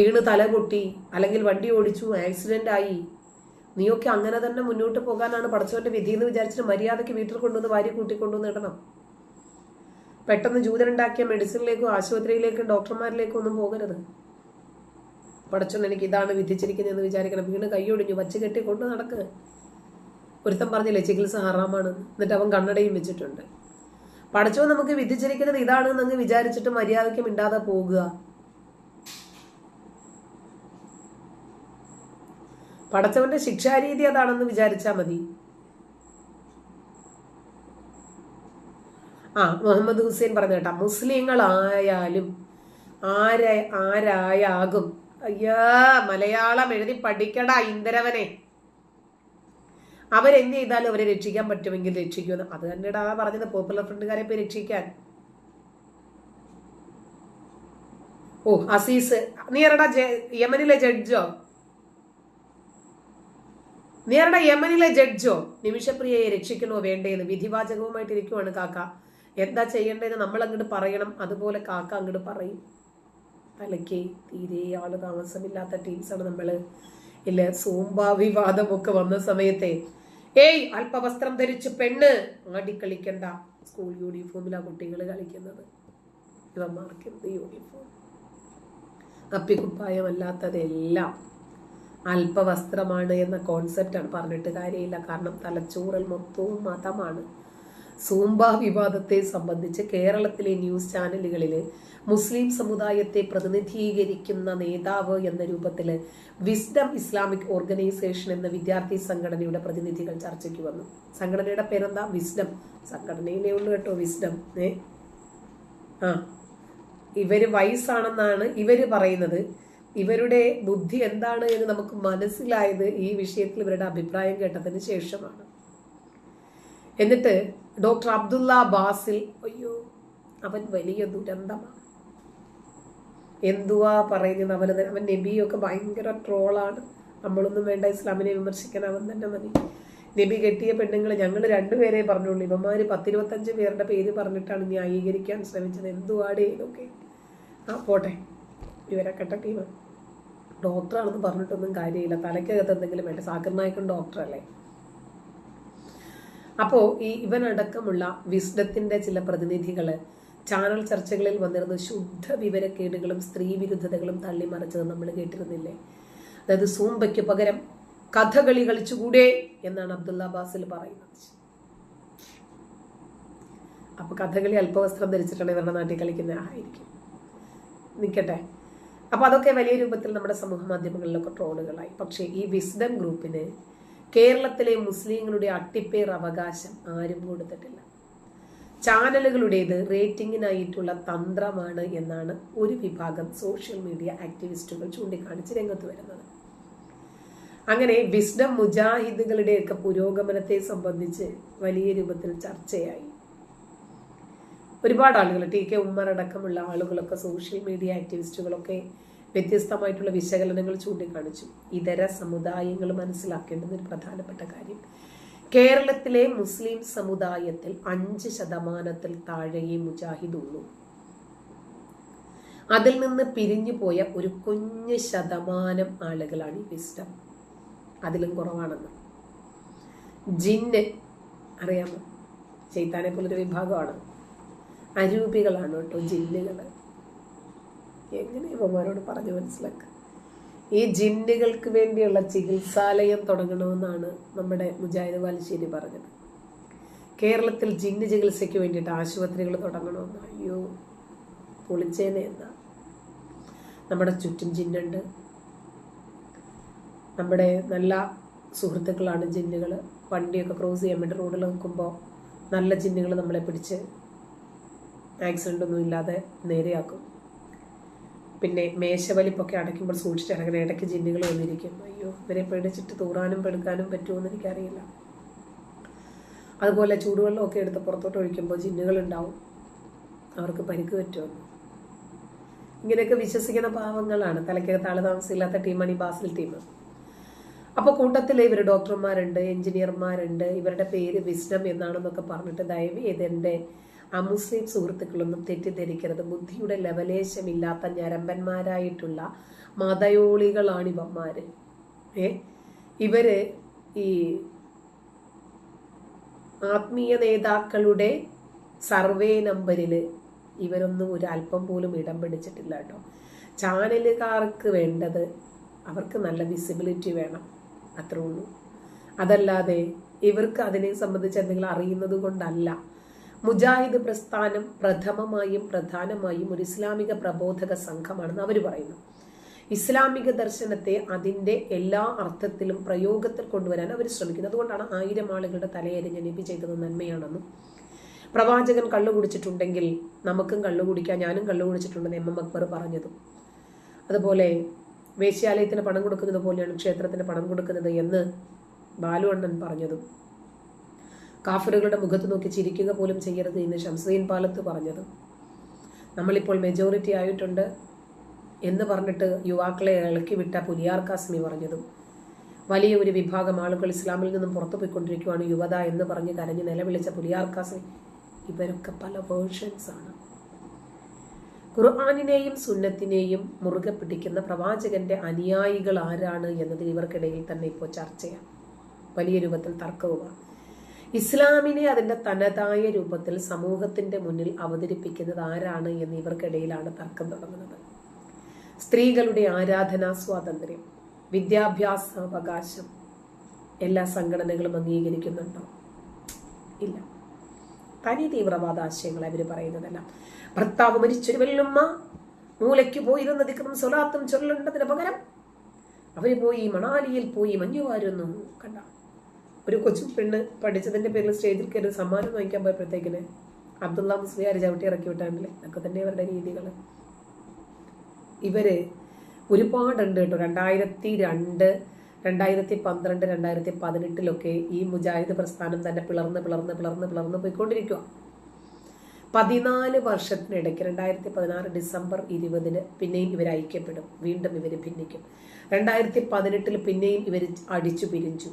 വീണ് തല പൊട്ടി അല്ലെങ്കിൽ വണ്ടി ഓടിച്ചു ആക്സിഡന്റ് ആയി. നീയൊക്കെ അങ്ങനെ തന്നെ മുന്നോട്ട് പോകാനാണ് പഠിച്ചവന്റെ വിധി എന്ന് വിചാരിച്ചിട്ട് മര്യാദയ്ക്ക് വീട്ടിൽ കൊണ്ടുവന്ന് ഭാര്യ കൂട്ടിക്കൊണ്ടുവന്ന് ഇടണം. പെട്ടെന്ന് ജൂതനുണ്ടാക്കിയ മെഡിസിനിലേക്കോ ആശുപത്രിയിലേക്കോ ഡോക്ടർമാരിലേക്കോ ഒന്നും പോകരുത്. പഠിച്ചോണ്ട് എനിക്ക് ഇതാണ് വിധിച്ചിരിക്കുന്നതെന്ന് വിചാരിക്കണം. വീണ് കൈയൊടിഞ്ഞു വച്ച് കെട്ടി കൊണ്ട് നടക്ക്. ഒരുത്തൻ പറഞ്ഞില്ലേ ചികിത്സ ഹറാമാണ്. എന്നിട്ട് അവൻ കണ്ണടയും വെച്ചിട്ടുണ്ട്. പഠിച്ചോ നമുക്ക് വിധിച്ചിരിക്കുന്നത് ഇതാണെന്ന് അങ്ങ് വിചാരിച്ചിട്ട് മര്യാദയ്ക്ക് മിണ്ടാതെ പോകുക. പടച്ചവന്റെ ശിക്ഷാരീതി അതാണെന്ന് വിചാരിച്ചാൽ മതി. ആ മുഹമ്മദ് ഹുസൈൻ പറഞ്ഞു കേട്ടാ മുസ്ലിങ്ങളായാലും ആര ആരായാകും. അയ്യാ മലയാളം എഴുതി പഠിക്കടാ ഇന്ദിരവനെ. അവരെന്ത് ചെയ്താലും അവരെ രക്ഷിക്കാൻ പറ്റുമെങ്കിൽ രക്ഷിക്കുമെന്ന്. അത് തന്നെടാ പറഞ്ഞത് പോപ്പുലർ ഫ്രണ്ടുകാരെ പോയി രക്ഷിക്കാൻ. ഓ അസീസ് നീ എറടാ യമനിലെ ജഡ്ജോ? നീ യമനിലെ ജഡ്ജോ? നിമിഷപ്രിയയെ രക്ഷിക്കണോ വേണ്ടേന്ന് വിധിവാചകവുമായിട്ട് ഇരിക്കുവാണ് കാക്ക. എന്താ ചെയ്യേണ്ടതെന്ന് നമ്മൾ അങ്ങോട്ട് പറയണം. അതുപോലെ കാക്ക അങ്ങോട്ട് പറയും. തലയ്ക്ക് തീരെ ആൾ താമസമില്ലാത്ത ടീംസാണ് നമ്മൾ ഇല്ല സൂമ്പ വിവാദമൊക്കെ വന്ന സമയത്തെ. ഏയ് അല്പവസ്ത്രം ധരിച്ച് പെണ്ണ്. ആടിക്കളിക്കണ്ട സ്കൂൾ യൂണിഫോമിലാ കുട്ടികൾ കളിക്കുന്നത്. ഇവന്മാർക്ക് എന്ത് യൂണിഫോം? അപ്പിക്കുപ്പായമല്ലാത്തതെല്ലാം അല്പവസ്ത്രമാണ് എന്ന കോൺസെപ്റ്റാണ് പറഞ്ഞിട്ട് കാര്യമില്ല. കാരണം തലച്ചോറിൽ മൊത്തവും മതമാണ്. സൂംബ വിവാദത്തെ സംബന്ധിച്ച് കേരളത്തിലെ ന്യൂസ് ചാനലുകളിൽ മുസ്ലിം സമുദായത്തെ പ്രതിനിധീകരിക്കുന്ന നേതാവ് എന്ന രൂപത്തിൽ വിസ്ഡം ഇസ്ലാമിക് ഓർഗനൈസേഷൻ എന്ന വിദ്യാർത്ഥി സംഘടനയുടെ പ്രതിനിധികൾ ചർച്ചയ്ക്ക് വന്നു. സംഘടനയുടെ പേരെന്താ? വിസ്ഡം സംഘടനയിലേ ഉള്ളൂ കേട്ടോ വിസ്ഡം ഏ? ആ. ഇവർ വയസ്സാണെന്നാണ് ഇവർ പറയുന്നത്. ഇവരുടെ ബുദ്ധി എന്താണ് എന്ന് നമുക്ക് മനസ്സിലായത് ഈ വിഷയത്തിൽ ഇവരുടെ അഭിപ്രായം കേട്ടതിന് ശേഷമാണ്. എന്നിട്ട് ഡോക്ടർ അബ്ദുള്ള ബാസിൽ അയ്യോ അവൻ വലിയ ദുരന്തമാണ്. എന്തുവാ പറയുന്നത്? അവൻ അവൻ നബിയൊക്കെ ഭയങ്കര ട്രോളാണ്. നമ്മളൊന്നും വേണ്ട ഇസ്ലാമിനെ വിമർശിക്കാൻ അവൻ തന്നെ മതി. നബി കെട്ടിയ പെണ്ണുങ്ങൾ ഞങ്ങൾ രണ്ടുപേരെ പറഞ്ഞുള്ളൂ. ഇവന്മാർ പത്തിരുപത്തഞ്ച് പേരുടെ പേര് പറഞ്ഞിട്ടാണ് ന്യായീകരിക്കാൻ ശ്രമിച്ചത്. എന്തുവാടേ ഇതൊക്കെ? ആ പോട്ടെ. ഇവരെ കട്ട ടീമാണ്. ഡോക്ടറാണെന്ന് പറഞ്ഞിട്ടൊന്നും കാര്യമില്ല. തലയ്ക്കകത്ത് എന്തെങ്കിലും വേണ്ട? സാഗർ നായകൻ ഡോക്ടറല്ലേ? അപ്പോൾ ഈ ഇവനടക്കമുള്ള വിസ്ഡത്തിന്റെ ചില പ്രതിനിധികൾ ചാനൽ ചർച്ചകളിൽ വന്നിരുന്ന ശുദ്ധ വിവരക്കേടുകളും സ്ത്രീ വിരുദ്ധതകളും തള്ളിമറിച്ചത് നമ്മൾ കേട്ടിരുന്നില്ലേ? അതായത് സൂമ്പയ്ക്ക് പകരം കഥകളി കളിച്ചുകൂടെ എന്നാണ് അബ്ദുള്ള അബ്ബാസിൽ പറയുന്നത്. അപ്പൊ കഥകളി അല്പവസ്ത്രം ധരിച്ചിട്ടാണ് ഇവരുടെ നാട്ടിൽ കളിക്കുന്ന ആയിരിക്കും നിൽക്കട്ടെ അപ്പൊ അതൊക്കെ വലിയ രൂപത്തിൽ നമ്മുടെ സമൂഹ മാധ്യമങ്ങളിലൊക്കെ ട്രോളുകളായി. പക്ഷേ ഈ വിസ്ഡം ഗ്രൂപ്പിന് കേരളത്തിലെ മുസ്ലിങ്ങളുടെ അട്ടിപ്പേർ അവകാശം ആരും കൊടുത്തിട്ടില്ല. ചാനലുകളുടേത് റേറ്റിംഗിനായിട്ടുള്ള തന്ത്രമാണ് എന്നാണ് ഒരു വിഭാഗം സോഷ്യൽ മീഡിയ ആക്ടിവിസ്റ്റുകൾ ചൂണ്ടിക്കാണിച്ച് രംഗത്ത് വരുന്നത്. അങ്ങനെ വിസ്ഡം മുജാഹിദുകളുടെയൊക്കെ പുരോഗമനത്തെ സംബന്ധിച്ച് വലിയ രൂപത്തിൽ ചർച്ചയായി. ഒരുപാട് ആളുകൾ ടി കെ ഉമ്മർ അടക്കമുള്ള ആളുകളൊക്കെ സോഷ്യൽ മീഡിയ ആക്ടിവിസ്റ്റുകളൊക്കെ വ്യത്യസ്തമായിട്ടുള്ള വിശകലനങ്ങൾ ചൂണ്ടിക്കാണിച്ചു. ഇതര സമുദായങ്ങൾ മനസ്സിലാക്കേണ്ടത് ഒരു പ്രധാനപ്പെട്ട കാര്യം. കേരളത്തിലെ മുസ്ലിം സമുദായത്തിൽ അഞ്ച് ശതമാനത്തിൽ താഴെയേ മുജാഹിദുള്ളൂ. അതിൽ നിന്ന് പിരിഞ്ഞു പോയ ഒരു കുഞ്ഞ് ശതമാനം ആളുകളാണ് ഈ വിസ്റ്റം അതിലും കുറവാണെന്ന്. ജിന്ന് അറിയാമോ? ചെയ്താനെ പോലൊരു വിഭാഗമാണ്. അരൂപികളാണ് കേട്ടോ ജിന്നുകൾ എങ്ങനെ ഇവന്മാരോട് പറഞ്ഞു മനസ്സിലാക്കുക ഈ ജിന്നുകൾക്ക് വേണ്ടിയുള്ള ചികിത്സാലയം തുടങ്ങണമെന്നാണ് നമ്മുടെ മുജാഹിദ് വാലശ്ശേരി പറഞ്ഞത്. കേരളത്തിൽ ജിന്ന് ചികിത്സയ്ക്ക് വേണ്ടിയിട്ട് ആശുപത്രികൾ തുടങ്ങണമെന്ന്. അയ്യോ പൊളിച്ചേനെ എന്നാ. നമ്മുടെ ചുറ്റും ജിന്നുണ്ട്. നമ്മുടെ നല്ല സുഹൃത്തുക്കളാണ് ജിന്നുകൾ വണ്ടിയൊക്കെ ക്രോസ് ചെയ്യാൻ വേണ്ടി റോഡിൽ നിൽക്കുമ്പോൾ നല്ല ജിന്നുകൾ നമ്മളെ പിടിച്ച് ആക്സിഡന്റ് ഒന്നും ഇല്ലാതെ നേരെയാക്കും. പിന്നെ മേശവലിപ്പൊക്കെ അടയ്ക്കുമ്പോൾ സൂക്ഷിച്ചിറങ്ങുന്ന ഇടയ്ക്ക് ജിന്നുകൾ വന്നിരിക്കും. അയ്യോ ഇവരെ പേടിച്ചിട്ട് തൂറാനും പെടുക്കാനും പറ്റുമോ എന്ന് എനിക്കറിയില്ല. അതുപോലെ ചൂടുവെള്ളമൊക്കെ എടുത്ത് പുറത്തോട്ട് ഒഴിക്കുമ്പോൾ ജിന്നുകൾ ഉണ്ടാവും. അവർക്ക് പരിക്ക് പറ്റുമെന്ന് ഇങ്ങനെയൊക്കെ വിശ്വസിക്കുന്ന പാവങ്ങളാണ്. തലയ്ക്കകത്ത് ആൾ താമസമില്ലാത്ത ടീമാണ് ഈ ബാസിൽ ടീം. അപ്പോൾ കൂട്ടത്തിൽ ഇവർ ഡോക്ടർമാരുണ്ട് എഞ്ചിനീയർമാരുണ്ട് ഇവരുടെ പേര് വിസ്ഡം എന്നാണെന്നൊക്കെ പറഞ്ഞിട്ട് ദയവ് ചെയ്ത് എന്റെ അമുസ്ലിം സുഹൃത്തുക്കളൊന്നും തെറ്റിദ്ധരിക്കരുത്. ബുദ്ധിയുടെ ലവലേശമില്ലാത്ത ഞരമ്പന്മാരായിട്ടുള്ള മതയോളികളാണ് ഇവന്മാര് ഏ? ഇവർ ഈ ആത്മീയ നേതാക്കളുടെ സർവേ നമ്പറിൽ ഇവരൊന്നും ഒരു അല്പം പോലും ഇടം പിടിച്ചിട്ടില്ല കേട്ടോ. ചാനലുകാർക്ക് വേണ്ടത് അവർക്ക് നല്ല വിസിബിലിറ്റി വേണം. അത്രേ ഉള്ളൂ. അതല്ലാതെ ഇവർക്ക് അതിനെ സംബന്ധിച്ച് എന്തെങ്കിലും അറിയുന്നത് കൊണ്ടല്ല. മുജാഹിദ് പ്രസ്ഥാനം പ്രഥമമായും പ്രധാനമായും ഒരു ഇസ്ലാമിക പ്രബോധക സംഘമാണെന്ന് അവർ പറയുന്നു. ഇസ്ലാമിക ദർശനത്തെ അതിന്റെ എല്ലാ അർത്ഥത്തിലും പ്രയോഗത്തിൽ കൊണ്ടുവരാൻ അവർ ശ്രമിക്കുന്നു. അതുകൊണ്ടാണ് ആയിരം ആളുകളുടെ തലയെരിഞ്ഞ് നബി ചെയ്തത് നന്മയാണെന്നും. പ്രവാചകൻ കള്ളു കുടിച്ചിട്ടുണ്ടെങ്കിൽ നമുക്കും കള്ളു കുടിക്കാൻ ഞാനും കള്ളു കുടിച്ചിട്ടുണ്ടെന്ന് എം എം അക്ബർ പറഞ്ഞതും. അതുപോലെ വേശ്യാലയത്തിന് പണം കൊടുക്കുന്നത് പോലെയാണ് ക്ഷേത്രത്തിന് പണം കൊടുക്കുന്നത് എന്ന് ബാലു അണ്ണൻ പറഞ്ഞതും. കാഫറുകളുടെ മുഖത്ത് നോക്കി ചിരിക്കുക പോലും ചെയ്യരുത് എന്ന് ഷംസുദ്ദീൻ പാലത്ത് പറഞ്ഞത്. നമ്മളിപ്പോൾ മെജോറിറ്റി ആയിട്ടുണ്ട് എന്ന് പറഞ്ഞിട്ട് യുവാക്കളെ ഇളക്കി വിട്ട പുലിയാർ കാസ്മി പറഞ്ഞതും. വലിയ ഒരു വിഭാഗം ആളുകൾ ഇസ്ലാമിൽ നിന്നും പുറത്തു പോയിക്കൊണ്ടിരിക്കുകയാണ് യുവത എന്ന് പറഞ്ഞ് കരഞ്ഞ് നിലവിളിച്ച പുലിയാർ കാസ്മി. ഇവരൊക്കെ പല വേർഷൻസ് ആണ്. ഖുർആാനിനെയും സുന്നത്തിനെയും മുറുകെ പിടിക്കുന്ന പ്രവാചകന്റെ അനുയായികൾ ആരാണ് എന്നത് ഇവർക്കിടയിൽ തന്നെ ഇപ്പോൾ ചർച്ചയാണ്. വലിയ രൂപത്തിൽ തർക്കവുമാണ്. ഇസ്ലാമിനെ അതിന്റെ തനതായ രൂപത്തിൽ സമൂഹത്തിന്റെ മുന്നിൽ അവതരിപ്പിക്കുന്നത് ആരാണ് എന്ന് ഇവർക്കിടയിലാണ് തർക്കം തുടങ്ങുന്നത്. സ്ത്രീകളുടെ ആരാധനാ സ്വാതന്ത്ര്യം വിദ്യാഭ്യാസ അവകാശം എല്ലാ സംഘടനകളും അംഗീകരിക്കുന്നുണ്ടോ? ഇല്ല. തനി തീവ്രവാദ ആശയങ്ങൾ അവർ പറയുന്നതല്ല. ഭർത്താവ് മരിച്ചൊരു വെല്ലുമ്മ മൂലയ്ക്ക് പോയിരുന്ന ദിക്കറും സ്വലാത്തും ചൊല്ലേണ്ടതിന് പകരം അവർ പോയി മണാലിയിൽ പോയി മഞ്ഞുവാരുന്നു. കണ്ട? ഒരു കൊച്ചു പെണ്ണ് പഠിച്ചതിന്റെ പേരിൽ സ്റ്റേജിൽ കയറി സമ്മാനം വാങ്ങിക്കാൻ പോയപ്പോഴത്തേക്കിന് അബ്ദുള്ള മുസ്ലിയാർ ചവിട്ടി ഇറക്കി വിട്ടാണല്ലേ? അതൊക്കെ തന്നെ അവരുടെ രീതികൾ ഇവർ ഒരുപാടുണ്ട് കേട്ടോ. രണ്ടായിരത്തി രണ്ട് രണ്ടായിരത്തി പന്ത്രണ്ട് രണ്ടായിരത്തി പതിനെട്ടിലൊക്കെ ഈ മുജാഹിദ് പ്രസ്ഥാനം തന്നെ പിളർന്ന് പിളർന്ന് പിളർന്ന് പിളർന്ന് പോയിക്കൊണ്ടിരിക്കുക പതിനാല് വർഷത്തിനിടയ്ക്ക് രണ്ടായിരത്തി പതിനാറ് ഡിസംബർ ഇരുപതിന് പിന്നെയും ഇവർ ഐക്യപ്പെടും. വീണ്ടും ഇവർ ഭിന്നിക്കും. രണ്ടായിരത്തി പതിനെട്ടിൽ പിന്നെയും ഇവർ അടിച്ചു പിരിഞ്ചു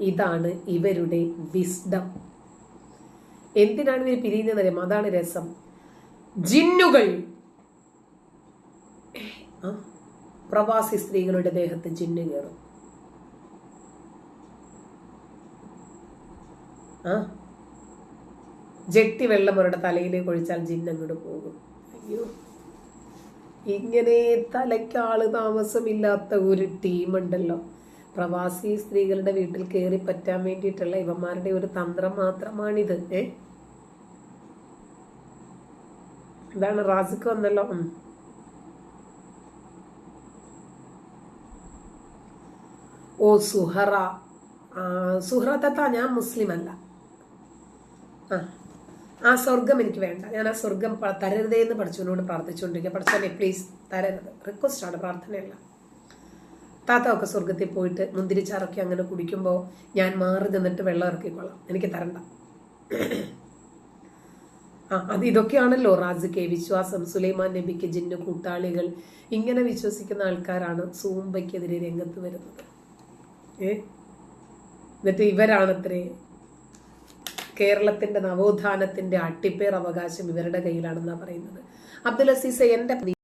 ഇതാണ് ഇവരുടെ വിസ്ഡം. എന്തിനാണ് ഇവർ പിരിയുന്നത് അറിയാം അതാണ് രസം. ജിന്നുകൾ. പ്രവാസി സ്ത്രീകളുടെ ദേഹത്ത് ജിന്നു കയറും. ആ ജെട്ടി വെള്ളം അവരുടെ തലയിലേക്ക് ഒഴിച്ചാൽ ജിന്നങ്ങോട്ട് പോകും. അയ്യോ. ഇങ്ങനെ തലയ്ക്കാൾ താമസമില്ലാത്ത ഒരു ടീമുണ്ടല്ലോ. പ്രവാസി സ്ത്രീകളുടെ വീട്ടിൽ കയറി പറ്റാൻ വേണ്ടിയിട്ടുള്ള ഇവന്മാരുടെ ഒരു തന്ത്രം മാത്രമാണിത്. ഏ? ഇതാണ് റാസിക്ക് വന്നല്ലോ. ഓ സുഹറ. സുഹറ തത്ത ഞാൻ മുസ്ലിം അല്ല. ആ. ആ സ്വർഗം എനിക്ക് വേണ്ട. ഞാൻ ആ സ്വർഗം തരരുതേ എന്ന് പഠിച്ചവനോട് പ്രാർത്ഥിച്ചുകൊണ്ടിരിക്കുക പഠിച്ചാലേ പ്ലീസ് തരരുത്. റിക്വസ്റ്റ് ആണ് പ്രാർത്ഥനയല്ല. താത്ത ഒക്കെ സ്വർഗത്തിൽ പോയിട്ട് മുന്തിരിച്ചാറൊക്കെ അങ്ങനെ കുടിക്കുമ്പോൾ ഞാൻ മാറി നിന്നിട്ട് വെള്ളം ഇറക്കിക്കൊള്ളാം എനിക്ക് തരണ്ട. ആ അത് ഇതൊക്കെയാണല്ലോ റാസിക്കെ വിശ്വാസം സുലൈമാൻ നബിക്ക് ജിന്നു കൂട്ടാളികൾ. ഇങ്ങനെ വിശ്വസിക്കുന്ന ആൾക്കാരാണ് സൂമ്പയ്ക്കെതിരെ രംഗത്ത് വരുന്നത്. ഏ? എന്നിട്ട് ഇവരാണത്രേ കേരളത്തിന്റെ നവോത്ഥാനത്തിന്റെ അട്ടിപ്പേർ അവകാശം ഇവരുടെ കയ്യിലാണെന്നാണ് പറയുന്നത്. അബ്ദുൽ അസീസ എന്റെ